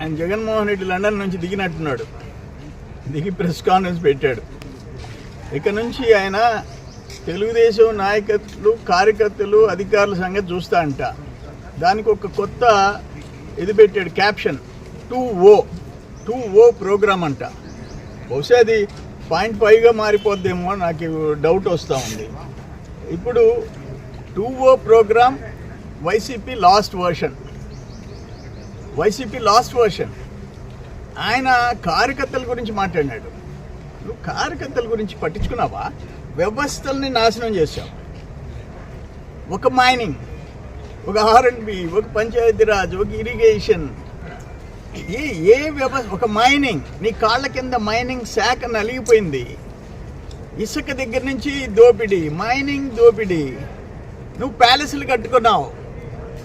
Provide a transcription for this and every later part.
ఆయన జగన్మోహన్ రెడ్డి లండన్ నుంచి దిగినట్టున్నాడు. దిగి ప్రెస్ కాన్ఫరెన్స్ పెట్టాడు. ఇక నుంచి ఆయన తెలుగుదేశం నాయకత్వం కార్యకర్తలు అధికారుల సంగతి చూస్తా అంట. దానికి ఒక కొత్త ఇది పెట్టాడు caption. Two O. Two O program అంట. బహుశా అది పాయింట్ ఫైవ్గా మారిపోద్దేమో నాకు డౌట్ వస్తూ ఉంది. ఇప్పుడు two O program YCP last version. YCP last version. ఆయన కార్యకర్తల గురించి మాట్లాడినాడు. నువ్వు కార్యకర్తల గురించి పట్టించుకున్నావా? వ్యవస్థల్ని నాశనం చేశావు. ఒక మైనింగ్ ఒక ఆర్ఎండ్బి ఒక పంచాయతీరాజ్ ఒక ఇరిగేషన్. ఏ ఏ వ్యవస్థ ఒక మైనింగ్ నీ కాళ్ళ కింద మైనింగ్ శాఖ నలిగిపోయింది. ఇసుక దగ్గర నుంచి దోపిడీ మైనింగ్ దోపిడీ. నువ్వు ప్యాలెస్లు కట్టుకున్నావు.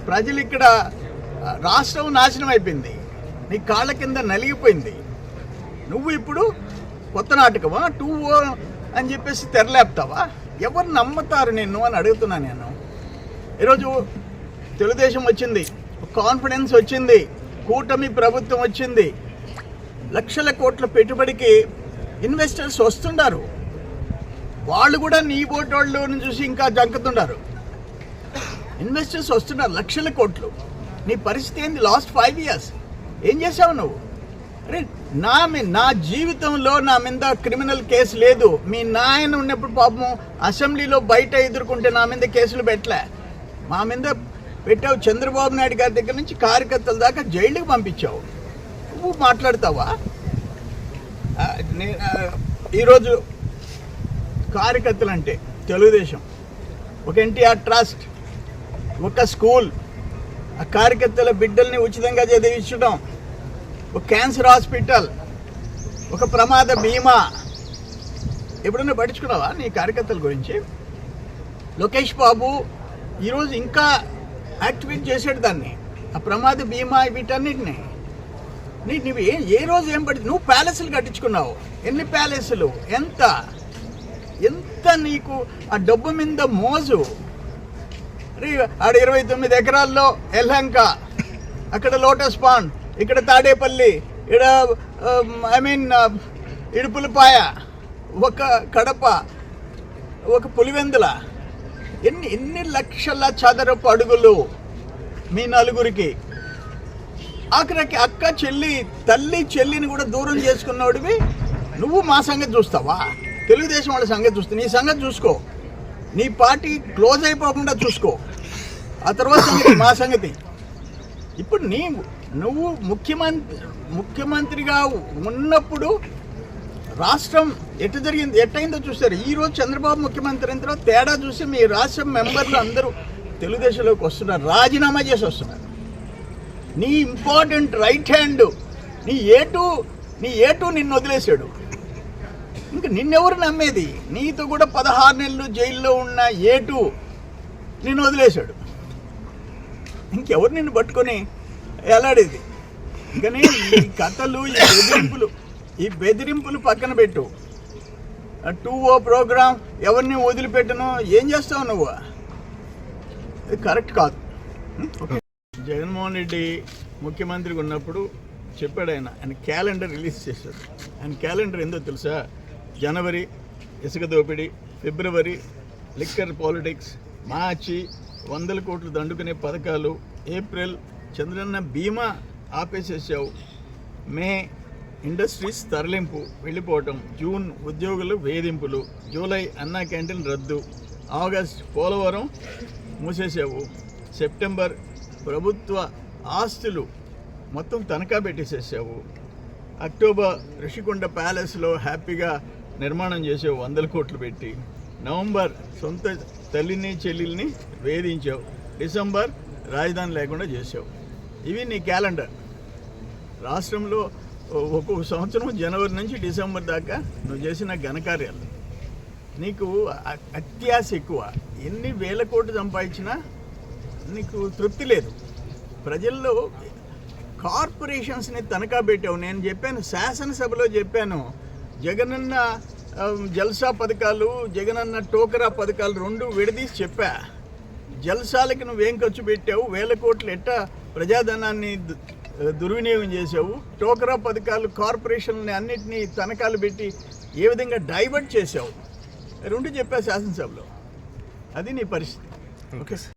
ప్రజలు ఇక్కడ రాష్ట్రం నాశనం అయిపోయింది నీ కాళ్ళ కింద నలిగిపోయింది. నువ్వు ఇప్పుడు కొత్త నాటకమా? టూ ఓ అని చెప్పేసి తెరలేపుతావా? ఎవరు నమ్ముతారు నిన్ను అని అడుగుతున్నా నేను. ఈరోజు తెలుగుదేశం వచ్చింది కాన్ఫిడెన్స్ వచ్చింది కూటమి ప్రభుత్వం వచ్చింది. లక్షల కోట్ల పెట్టుబడికి ఇన్వెస్టర్స్ వస్తుండారు. వాళ్ళు కూడా నీ బోట్ వాళ్ళు చూసి ఇంకా జంకుతుండారు. ఇన్వెస్టర్స్ వస్తున్నారు లక్షల కోట్లు. నీ పరిస్థితి ఏంది? Last five years. ఏం చేసావు నువ్వు? అరే నా మీ నా జీవితంలో నా మీద క్రిమినల్ కేసు లేదు. మీ నాయన ఉన్నప్పుడు పాపం అసెంబ్లీలో బయట ఎదుర్కొంటే నా మీద కేసులు పెట్టలే. మా మీద పెట్టావు చంద్రబాబు నాయుడు గారి దగ్గర నుంచి కార్యకర్తల దాకా జైలుకి పంపించావు. నువ్వు మాట్లాడతావా? ఈరోజు కార్యకర్తలు అంటే తెలుగుదేశం. ఒక ఎన్టీఆర్ ట్రస్ట్. ఒక స్కూల్ ఆ కార్యకర్తల బిడ్డల్ని ఉచితంగా చదివించడం ఒక క్యాన్సర్ హాస్పిటల్ ఒక ప్రమాద బీమా. ఎప్పుడన్నా పట్టించుకున్నావా నీ కార్యకర్తల గురించి? లోకేష్ బాబు ఈరోజు ఇంకా యాక్టివేట్ చేసాడు దాన్ని ఆ ప్రమాద బీమా వీటన్నిటిని. నీ నువ్వు ఏ ఏ రోజు ఏం పడి నువ్వు ప్యాలెస్లు కట్టించుకున్నావు. ఎన్ని ప్యాలెస్లు? ఎంత? ఎంత నీకు ఆ డబ్బు మీద మోజు? ఆడ ఇరవై తొమ్మిది ఎకరాల్లో ఎల్హంక. అక్కడ లోటస్ పాండ్ ఇక్కడ తాడేపల్లి ఇక్కడ um, I mean uh, Idupulapaya ఒక కడప ఒక పులివెందుల. ఎన్ని ఎన్ని లక్షల చదరపు అడుగులు మీ నలుగురికి. ఆఖరికి అక్క చెల్లి తల్లి చెల్లిని కూడా దూరం చేసుకున్నవాడివి నువ్వు మా సంగతి చూస్తావా? తెలుగుదేశం వాళ్ళ సంగతి చూస్తా నీ సంగతి చూసుకో. నీ పార్టీ క్లోజ్ అయిపోకుండా చూసుకో. ఆ తర్వాత మా సంగతి. ఇప్పుడు నీ నువ్వు ముఖ్యమంత్రి ముఖ్యమంత్రిగా ఉన్నప్పుడు రాష్ట్రం ఎటు జరిగింది ఎట్టయిందో చూస్తారు ఈరోజు చంద్రబాబు ముఖ్యమంత్రి అయిన తర్వాత తేడా చూసి మీ రాష్ట్రం మెంబర్లు అందరూ తెలుగుదేశంలోకి వస్తున్నారు రాజీనామా చేసి వస్తున్నారు. నీ ఇంపార్టెంట్ రైట్ హ్యాండ్ నీ ఏటు నీ ఏటు నిన్ను వదిలేశాడు. ఇంకా నిన్నెవరు నమ్మేది? నీతో కూడా పదహారు నెలలు జైల్లో ఉన్న ఏటు నిన్ను వదిలేశాడు. ఇంకెవరు నిన్ను పట్టుకొని ఎలాడేది? కానీ ఈ కథలు ఈ బెదిరింపులు ఈ బెదిరింపులు పక్కన పెట్టు. టూ ఓ ప్రోగ్రామ్ ఎవరిని వదిలిపెట్టను? ఏం చేస్తావు నువ్వు? కరెక్ట్ కాదు. జగన్మోహన్ రెడ్డి ముఖ్యమంత్రిగా ఉన్నప్పుడు చెప్పాడు ఆయన ఆయన క్యాలెండర్ రిలీజ్ చేశాడు ఆయన క్యాలెండర్ ఏందో తెలుసా? జనవరి ఇసుక దోపిడీ ఫిబ్రవరి లిక్కర్ పాలిటిక్స్ మార్చి వందల కోట్లు దండుకునే పథకాలు ఏప్రిల్ చంద్రన్న బీమా ఆపేసేసావు. మే ఇండస్ట్రీస్ తరలింపు వెళ్ళిపోవటం జూన్ ఉద్యోగులు వేధింపులు జూలై అన్నా క్యాంటీన్ రద్దు ఆగస్ట్ పోలవరం మూసేసావు. సెప్టెంబర్ ప్రభుత్వ ఆస్తులు మొత్తం తనఖా పెట్టేసేసావు. అక్టోబర్ ఋషికొండ ప్యాలెస్లో హ్యాపీగా నిర్మాణం చేసావు వందల కోట్లు పెట్టి. నవంబర్ సొంత తల్లిని చెల్లెల్ని వేధించావు. డిసెంబర్ రాజధాని లేకుండా చేసావు ఇవి నీ క్యాలెండర్. రాష్ట్రంలో ఒక్కొక్క సంవత్సరం జనవరి నుంచి డిసెంబర్ దాకా నువ్వు చేసిన ఘనకార్యాలు. నీకు అ- అత్యాశ ఎక్కువ. ఎన్ని వేల కోట్లు సంపాదించినా నీకు తృప్తి లేదు. ప్రజల్లో కార్పొరేషన్స్ని తనఖా పెట్టావు. నేను చెప్పాను శాసనసభలో చెప్పాను జగనన్న జల్సా పథకాలు జగనన్న టోకరా పథకాలు రెండు విడదీసి చెప్పా. జల్సాలకి నువ్వేం ఖర్చు పెట్టావు? వేల కోట్లు ఎట్టా ప్రజాధనాన్ని దుర్వినియోగం చేసావు టోకరా పథకాలు కార్పొరేషన్లని అన్నిటినీ తనఖాలు పెట్టి ఏ విధంగా డైవర్ట్ చేసావు రెండు చెప్పా శాసనసభలో. అది నీ పరిస్థితి. Okay sir.